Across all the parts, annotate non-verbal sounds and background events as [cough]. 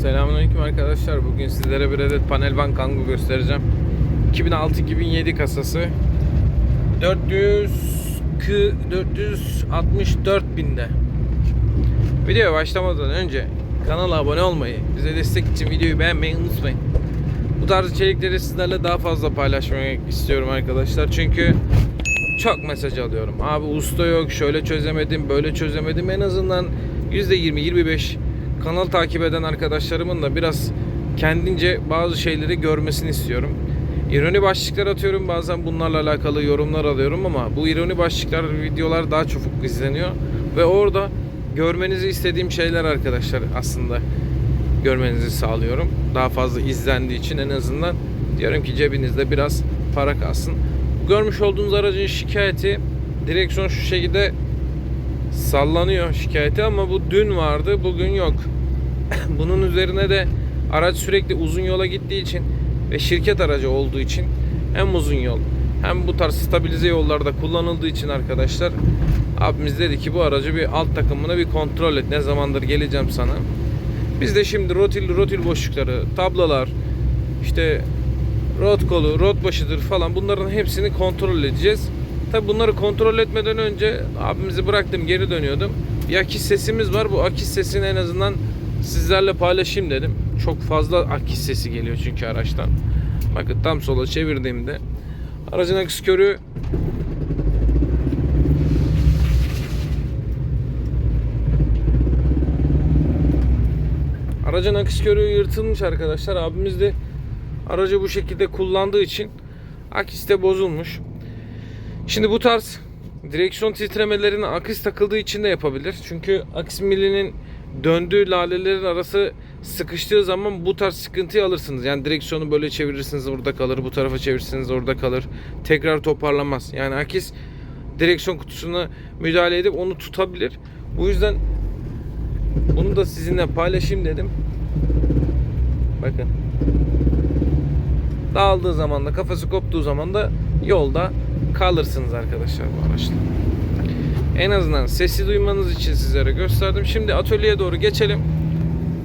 Selamünaleyküm arkadaşlar. Bugün sizlere bir adet panel bank Kangoo göstereceğim. 2006-2007 kasası. 400 kı- 464 binde. Videoya başlamadan önce kanala abone olmayı, bize destek için videoyu beğenmeyi unutmayın. Bu tarz içerikleri sizlerle daha fazla paylaşmak istiyorum arkadaşlar. Çünkü çok mesaj alıyorum. Abi usta yok, şöyle çözemedim, böyle çözemedim. En azından %20-25 kanal takip eden arkadaşlarımın da biraz kendince bazı şeyleri görmesini istiyorum. İroni başlıklar atıyorum bazen bunlarla alakalı yorumlar alıyorum ama bu ironi başlıklar videolar daha çok izleniyor ve orada görmenizi istediğim şeyler arkadaşlar aslında görmenizi sağlıyorum. Daha fazla izlendiği için en azından diyorum ki cebinizde biraz para kalsın. Görmüş olduğunuz aracın şikayeti direksiyon şu şekilde sallanıyor şikayeti ama bu dün vardı bugün yok. [coughs] Bunun üzerine de araç sürekli uzun yola gittiği için ve şirket aracı olduğu için hem uzun yol hem bu tarz stabilize yollarda kullanıldığı için arkadaşlar abimiz dedi ki bu aracı bir alt takımına bir kontrol et. Ne zamandır geleceğim sana. Biz de şimdi rotil rotil boşlukları, tablalar, işte rot kolu, rot başıdır falan bunların hepsini kontrol edeceğiz. Tabi bunları kontrol etmeden önce abimizi bıraktım geri dönüyordum. Bir akis sesimiz var. Bu akis sesini en azından sizlerle paylaşayım dedim. Çok fazla akis sesi geliyor çünkü araçtan. Bakın tam sola çevirdiğimde aracın akis körü Aracın akis körüğü yırtılmış arkadaşlar. Abimiz de aracı bu şekilde kullandığı için akis de bozulmuş. Şimdi bu tarz direksiyon titremelerine akis takıldığı için de yapabilir. Çünkü akis milinin döndüğü lalelerin arası sıkıştığı zaman bu tarz sıkıntıyı alırsınız. Yani direksiyonu böyle çevirirsiniz orada kalır, bu tarafa çevirirsiniz orada kalır. Tekrar toparlanmaz. Yani akis direksiyon kutusuna müdahale edip onu tutabilir. Bu yüzden bunu da sizinle paylaşayım dedim. Bakın. Dağıldığı zaman da kafası koptuğu zaman da yolda kalırsınız arkadaşlar bu araçla. En azından sesi duymanız için sizlere gösterdim. Şimdi atölyeye doğru geçelim.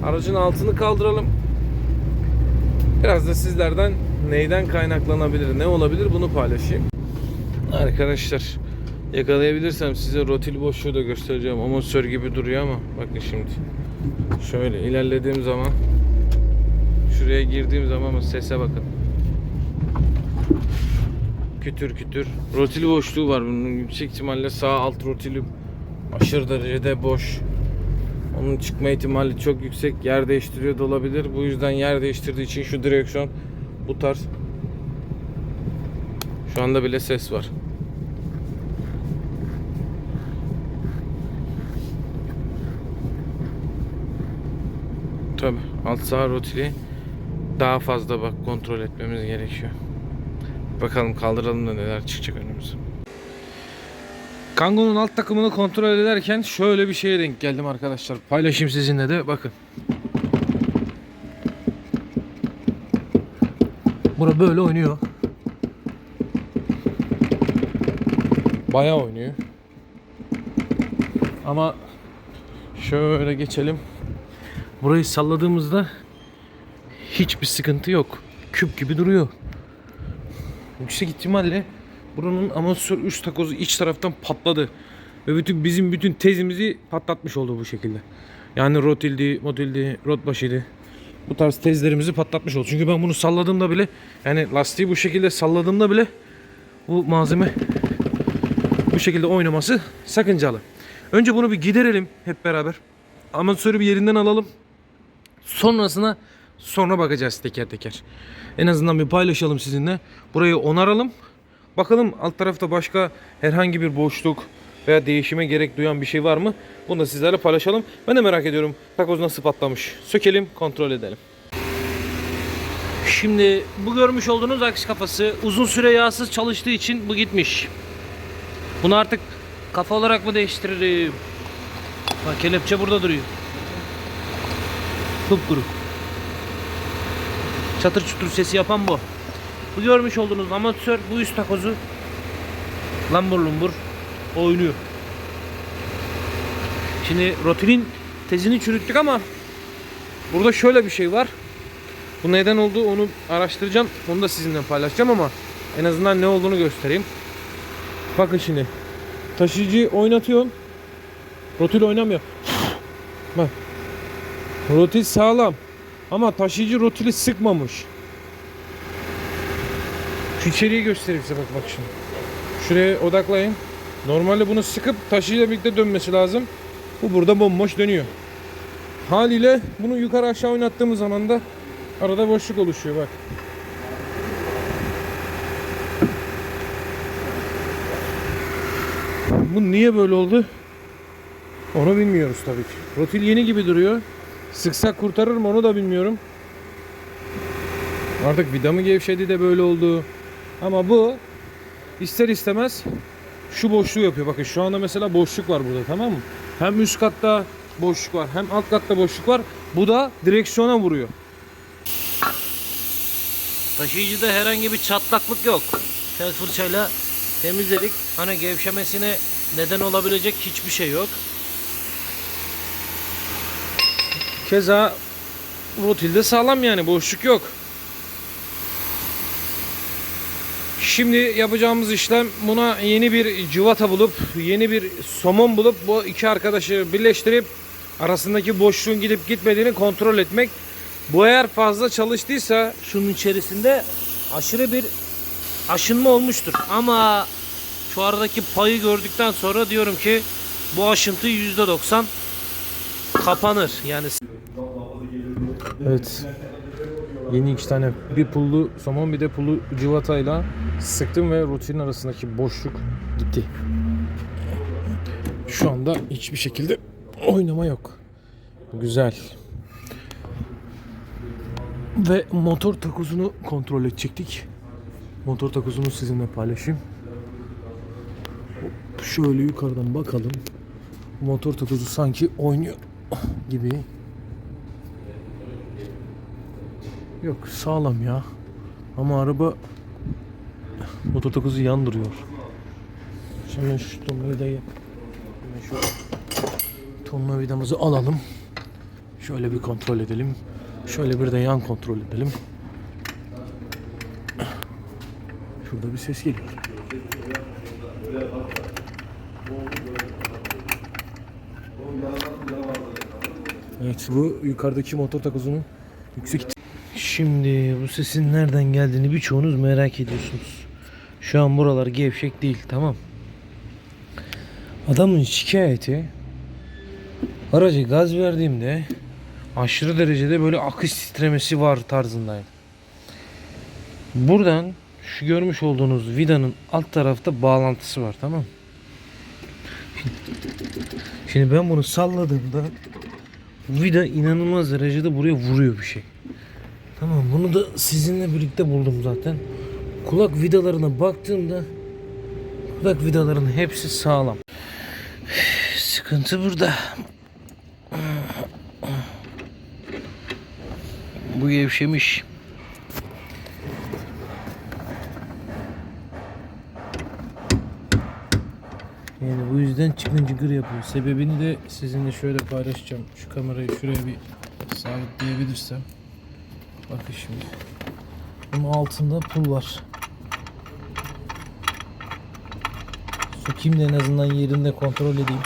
Aracın altını kaldıralım. Biraz da sizlerden neyden kaynaklanabilir, ne olabilir bunu paylaşayım. Arkadaşlar yakalayabilirsem size rotil boşluğu da göstereceğim. Amortisör gibi duruyor ama bakın şimdi. Şöyle ilerlediğim zaman şuraya girdiğim zaman sese bakın. Kütür kütür. Rotil boşluğu var bunun. Yüksek ihtimalle sağ alt rotili aşırı derecede boş. Onun çıkma ihtimali çok yüksek. Yer değiştiriyor da olabilir. Bu yüzden yer değiştirdiği için şu direksiyon bu tarz. Şu anda bile ses var. Tabi alt sağ rotili daha fazla bak kontrol etmemiz gerekiyor. Bakalım kaldıralım da neler çıkacak önümüze. Kango'nun alt takımını kontrol ederken şöyle bir şeye denk geldim arkadaşlar. Paylaşayım sizinle de bakın. Bura böyle oynuyor. Bayağı oynuyor. Ama şöyle geçelim. Burayı salladığımızda hiçbir sıkıntı yok. Küp gibi duruyor. Yüksek ihtimalle buranın amortisör üst takozu iç taraftan patladı. Ve bütün bizim bütün tezimizi patlatmış oldu bu şekilde. Yani rotildi, motildi, rot başıydı. Bu tarz tezlerimizi patlatmış oldu. Çünkü ben bunu salladığımda bile yani lastiği bu şekilde salladığımda bile bu malzeme bu şekilde oynaması sakıncalı. Önce bunu bir giderelim hep beraber. Amortisörü bir yerinden alalım. Sonrasına sonra bakacağız teker teker. En azından bir paylaşalım sizinle. Burayı onaralım. Bakalım alt tarafta başka herhangi bir boşluk veya değişime gerek duyan bir şey var mı? Bunu da sizlerle paylaşalım. Ben de merak ediyorum takoz nasıl patlamış. Sökelim kontrol edelim. Şimdi bu görmüş olduğunuz aks kafası uzun süre yağsız çalıştığı için bu gitmiş. Bunu artık kafa olarak mı değiştiririm? Bak kelepçe burada duruyor. Kupkuru. Çatır çutur sesi yapan bu. Bu görmüş olduğunuz amatör bu üst takozu lambur lumbur oynuyor. Şimdi rotilin tezini çürüttük ama burada şöyle bir şey var. Bu neden olduğu onu araştıracağım. Onu da sizinle paylaşacağım ama en azından ne olduğunu göstereyim. Bakın şimdi. Taşıyıcıyı oynatıyorsun. Rotil oynamıyor. Bak. Rotil sağlam. Ama taşıyıcı rotili sıkmamış. Şu içeriği göstereyim size bak bak şimdi. Şuraya odaklayın. Normalde bunu sıkıp taşıyla birlikte dönmesi lazım. Bu burada bomboş dönüyor. Haliyle bunu yukarı aşağı oynattığımız zaman da arada boşluk oluşuyor bak. Bu niye böyle oldu? Onu bilmiyoruz tabii ki. Rotil yeni gibi duruyor. Sıksak kurtarır mı onu da bilmiyorum. Artık vida mı gevşedi de böyle oldu. Ama bu ister istemez şu boşluğu yapıyor. Bakın şu anda mesela boşluk var burada tamam mı? Hem üst katta boşluk var hem alt katta boşluk var. Bu da direksiyona vuruyor. Taşıyıcıda herhangi bir çatlaklık yok. Tel fırçayla temizledik. Hani gevşemesine neden olabilecek hiçbir şey yok. Keza rotilde sağlam yani boşluk yok. Şimdi yapacağımız işlem buna yeni bir cıvata bulup yeni bir somon bulup bu iki arkadaşı birleştirip arasındaki boşluğun gidip gitmediğini kontrol etmek. Bu eğer fazla çalıştıysa Şunun içerisinde aşırı bir aşınma olmuştur. Ama şu aradaki payı gördükten sonra diyorum ki bu aşıntı %90 kapanır. Yani Evet. Yeni iki tane bir pullu somon bir de pullu cıvatayla sıktım ve rutinin arasındaki boşluk gitti. Şu anda hiçbir şekilde oynama yok. Güzel. Ve motor takozunu kontrol edecektik. Motor takozunu sizinle paylaşayım. Şöyle yukarıdan bakalım. Motor takozu sanki oynuyor gibi. Yok sağlam ya. Ama araba motor takozu yan duruyor. Şimdi şu tornavidayı şu tornavidamızı alalım. Şöyle bir kontrol edelim. Şöyle bir de yan kontrol edelim. Şurada bir ses geliyor. Evet bu yukarıdaki motor takozunun yüksek Şimdi bu sesin nereden geldiğini birçoğunuz merak ediyorsunuz. Şu an buralar gevşek değil tamam. Adamın şikayeti araca gaz verdiğimde aşırı derecede böyle akış titremesi var tarzındaydı. Buradan şu görmüş olduğunuz vidanın alt tarafta bağlantısı var tamam. Şimdi ben bunu salladığımda vida inanılmaz derecede buraya vuruyor bir şey. Tamam bunu da sizinle birlikte buldum zaten. Kulak vidalarına baktığımda kulak vidalarının hepsi sağlam. Sıkıntı burada. Bu gevşemiş. Yani bu yüzden çıkın çıkır yapıyor. Sebebini de sizinle şöyle paylaşacağım. Şu kamerayı şuraya bir sabitleyebilirsem. Bakın şimdi. Bunun altında pul var. Sokayım da en azından yerinde kontrol edeyim.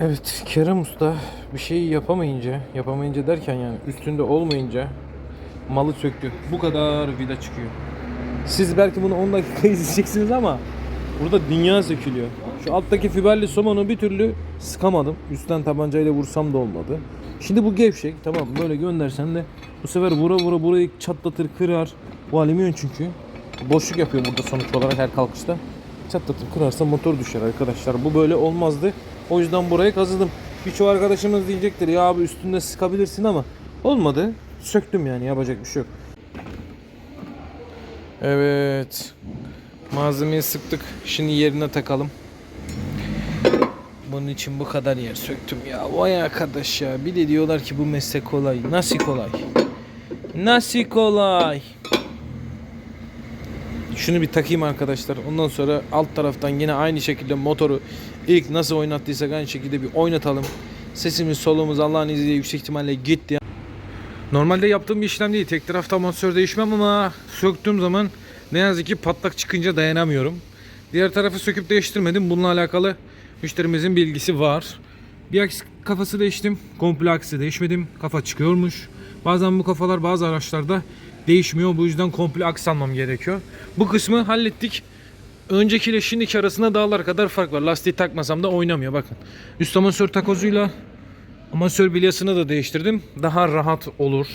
Evet Kerem Usta bir şeyi yapamayınca, yapamayınca derken yani üstünde olmayınca malı söktü. Bu kadar vida çıkıyor. Siz belki bunu 10 dakika [laughs] izleyeceksiniz ama burada dünya sökülüyor. Şu alttaki fiberli somonu bir türlü sıkamadım. Üstten tabancayla vursam da olmadı. Şimdi bu gevşek tamam böyle göndersen de bu sefer vura vura burayı çatlatır kırar. Bu alüminyum çünkü. Boşluk yapıyor burada sonuç olarak her kalkışta. Çatlatıp kırarsa motor düşer arkadaşlar. Bu böyle olmazdı. O yüzden buraya kazıdım. Birçok arkadaşımız diyecektir ya abi üstünde sıkabilirsin ama olmadı. Söktüm yani yapacak bir şey yok. Evet. Malzemeyi sıktık. Şimdi yerine takalım. Bunun için bu kadar yer söktüm ya. Vay arkadaş ya. Bir de diyorlar ki bu meslek kolay. Nasıl kolay? Nasıl kolay? Şunu bir takayım arkadaşlar. Ondan sonra alt taraftan yine aynı şekilde motoru ilk nasıl oynattıysak aynı şekilde bir oynatalım. Sesimiz soluğumuz Allah'ın izniyle yüksek ihtimalle gitti. Normalde yaptığım bir işlem değil. Tek tarafta amatör değişmem ama söktüğüm zaman ne yazık ki patlak çıkınca dayanamıyorum. Diğer tarafı söküp değiştirmedim. Bununla alakalı müşterimizin bilgisi var. Bir aks kafası değiştim. Komple aksi değişmedim. Kafa çıkıyormuş. Bazen bu kafalar bazı araçlarda değişmiyor. Bu yüzden komple aks almam gerekiyor. Bu kısmı hallettik. Öncekiyle şimdiki arasında dağlar kadar fark var. Lastiği takmasam da oynamıyor bakın. Üst amasör takozuyla amasör bilyasını da değiştirdim. Daha rahat olur.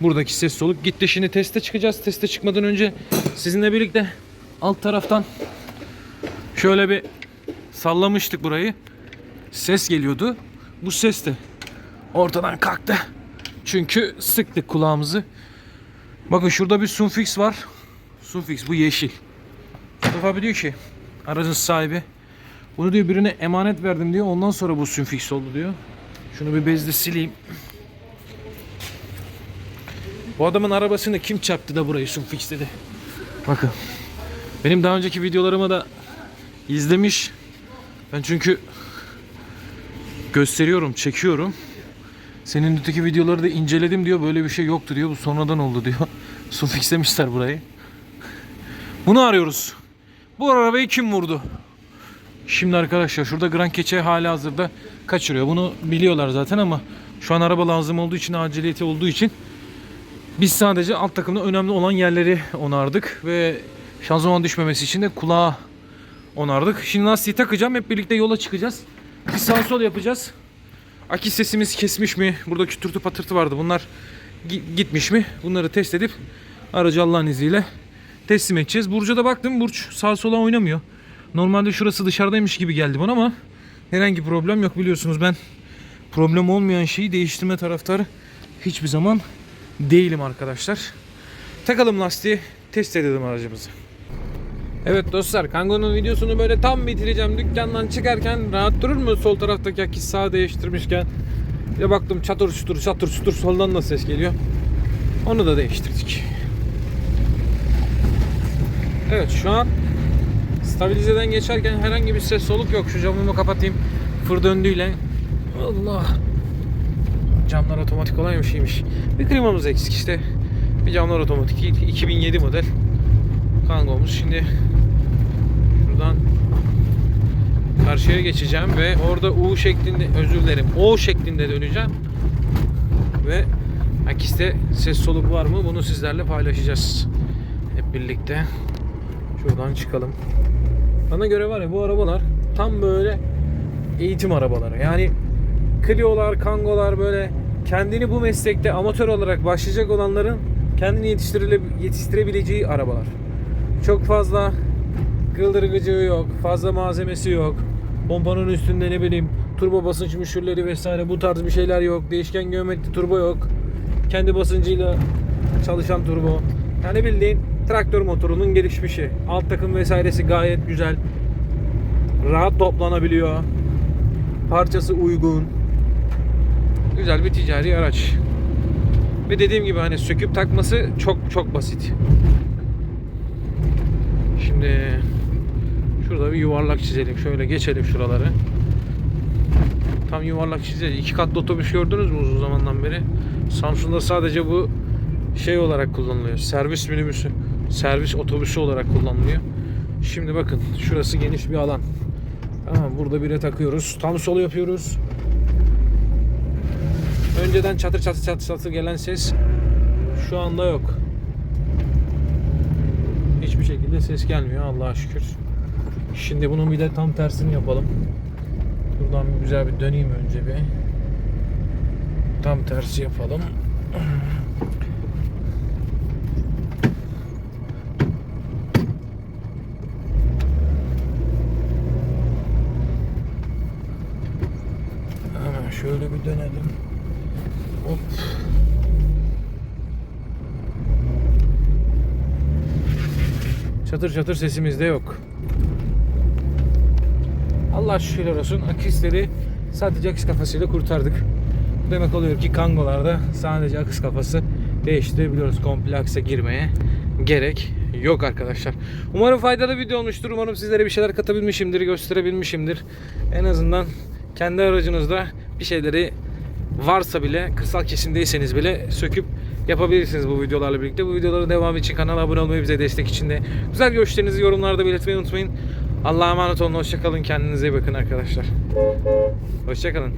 Buradaki ses soluk gitti. Şimdi teste çıkacağız. Teste çıkmadan önce sizinle birlikte alt taraftan şöyle bir sallamıştık burayı. Ses geliyordu. Bu ses de ortadan kalktı. Çünkü sıktık kulağımızı. Bakın şurada bir sunfix var. Sunfix bu yeşil. Mustafa abi diyor ki aracın sahibi bunu diyor birine emanet verdim diyor. Ondan sonra bu sunfix oldu diyor. Şunu bir bezle sileyim. Bu adamın arabasını kim çarptı da burayı sunfix dedi. Bakın. Benim daha önceki videolarımı da izlemiş. Ben çünkü gösteriyorum, çekiyorum. Senin öteki videoları da inceledim diyor. Böyle bir şey yoktu diyor. Bu sonradan oldu diyor. [laughs] Sunfixlemişler burayı. Bunu arıyoruz. Bu arabayı kim vurdu? Şimdi arkadaşlar şurada Grand Keçe hali hazırda kaçırıyor. Bunu biliyorlar zaten ama şu an araba lazım olduğu için aciliyeti olduğu için biz sadece alt takımda önemli olan yerleri onardık ve şanzıman düşmemesi için de kulağa onardık. Şimdi lastiği takacağım. Hep birlikte yola çıkacağız. Bir sağ sol yapacağız. Akis sesimiz kesmiş mi? Burada kütürtü patırtı vardı. Bunlar gi- gitmiş mi? Bunları test edip aracı Allah'ın izniyle teslim edeceğiz. Burcu'ya da baktım. Burç sağ sola oynamıyor. Normalde şurası dışarıdaymış gibi geldi bana ama herhangi problem yok biliyorsunuz ben problem olmayan şeyi değiştirme taraftarı hiçbir zaman değilim arkadaşlar. Takalım lastiği test edelim aracımızı. Evet dostlar Kango'nun videosunu böyle tam bitireceğim. Dükkandan çıkarken rahat durur mu sol taraftaki akis sağa değiştirmişken. De baktım çatır çutur çatır çutur soldan da ses geliyor. Onu da değiştirdik. Evet şu an stabilizeden geçerken herhangi bir ses soluk yok. Şu camımı kapatayım. Fır döndüğüyle. Allah. Camlar otomatik olan bir şeymiş. Bir klimamız eksik işte. Bir camlar otomatik. 2007 model. Kango'muz. Şimdi şuradan karşıya geçeceğim ve orada U şeklinde özür dilerim O şeklinde döneceğim. Ve Akis'te ses soluk var mı? Bunu sizlerle paylaşacağız hep birlikte. Şuradan çıkalım. Bana göre var ya bu arabalar tam böyle eğitim arabaları. Yani Clio'lar, Kango'lar böyle kendini bu meslekte amatör olarak başlayacak olanların kendini yetiştirile, yetiştirebileceği arabalar. Çok fazla kıldırgıcı yok, fazla malzemesi yok. Pompanın üstünde ne bileyim turbo basınç müşürleri vesaire bu tarz bir şeyler yok. Değişken geometri turbo yok. Kendi basıncıyla çalışan turbo. Yani bildiğin traktör motorunun gelişmişi. Alt takım vesairesi gayet güzel. Rahat toplanabiliyor. Parçası uygun. Güzel bir ticari araç. Ve dediğim gibi hani söküp takması çok çok basit. Şimdi şurada bir yuvarlak çizelim. Şöyle geçelim şuraları. Tam yuvarlak çizelim. İki katlı otobüs gördünüz mü uzun zamandan beri? Samsun'da sadece bu şey olarak kullanılıyor. Servis minibüsü, servis otobüsü olarak kullanılıyor. Şimdi bakın şurası geniş bir alan. Tamam burada bire takıyoruz. Tam sol yapıyoruz. Önceden çatır çatır çatır çatır gelen ses şu anda yok. Hiçbir şekilde ses gelmiyor Allah'a şükür. Şimdi bunun bir de tam tersini yapalım. Buradan bir güzel bir döneyim önce bir. Tam tersi yapalım. Hemen şöyle bir dönelim. Hop. Çatır çatır sesimiz de yok. Allah şükürler olsun akisleri sadece akis kafasıyla kurtardık. Demek oluyor ki Kangolarda sadece akis kafası değiştirebiliyoruz. Komple aksa girmeye gerek yok arkadaşlar. Umarım faydalı video olmuştur. Umarım sizlere bir şeyler katabilmişimdir, gösterebilmişimdir. En azından kendi aracınızda bir şeyleri varsa bile kırsal kesimdeyseniz bile söküp yapabilirsiniz bu videolarla birlikte. Bu videoların devamı için kanala abone olmayı bize destek için de güzel görüşlerinizi yorumlarda belirtmeyi unutmayın. Allah'a emanet olun. Hoşçakalın. Kendinize iyi bakın arkadaşlar. Hoşçakalın.